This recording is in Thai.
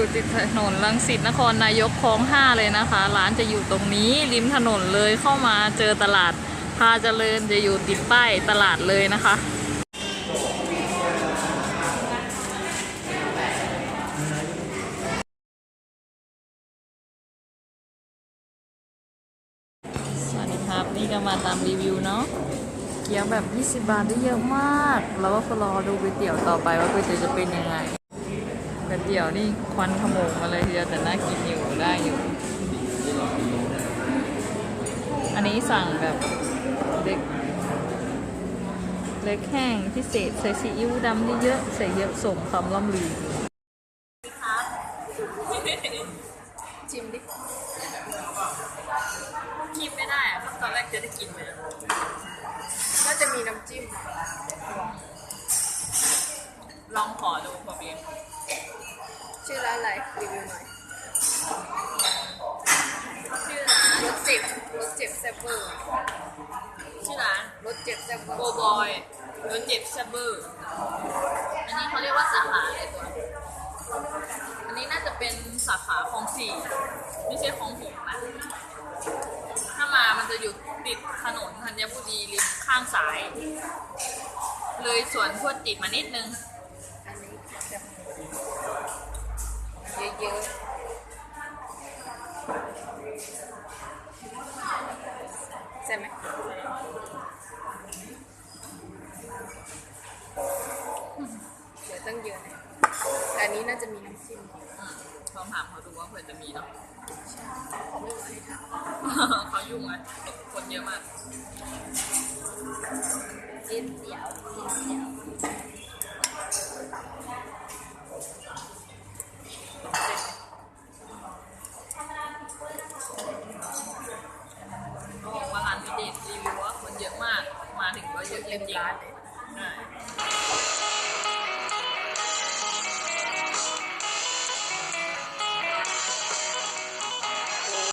ู่ติดถนนลังสิตนครนายกคลองห้าเลยนะคะ ร้านจะอยู่ตรงนี้ริมถนนเลยเข้ามาเจอตลาดพาเจริญจะอยู่ติดป้ายตลาดเลยนะคะสวัสดีครับนี่ก็มาตามรีวิวเนาะเกี๊ยวแบบ 20 บาทได้เยอะมาก แล้วก็รอดูก๋วยเตี๋ยวต่อไปว่าก๋วยเตี๋ยวจะเป็นยังไง ก๋วยเตี๋ยวนี่ควันขโมงมาเลยทีเดียวแต่น่ากินอยู่ได้อยู่ อันนี้สั่งแบบเล็กเล็กแห้งพิเศษใส่ซีอิ๊วดำเยอะๆใส่เยอะสมคำล่ำลือชิมดิกินไม่ได้อะตอนแรกจะได้กินเลยน่าจะมีน้ำจิ้ม ลองขอดูพอเพียง ชื่อร้านอะไรรีวิวหน่อย ชื่อร้านรสเจ็บรสเจ็บแซ่บเวอร์ชื่อร้านรสเจ็บแซ่บเวอโกร์บอยรสเจ็บแซบเบอร์อันนี้เขาเรียกว่าสาขาอะไรตัวอันนี้น่าจะเป็นสาขาคลองสี่ไม่ใช่คลองหกนะถ้ามามันจะอยู่ติดถนนธัญบุรีริมข้างสาย เลยสวนทวดจิตมานิดนึง อันนี้แซ่บเยอะๆใช่ไหม เดี๋ยวตั้งเยอะนะแต่อันนี้น่าจะมีน้ำจิ้มอืมลองถามเขาดูว่าเผื่อจะมีเนาะ เขาไม่มาให้ทเขายุ่งไหมคนเยอะมากำจิ้มเดียวจิ้มเดียว फ्लिपकार्ट है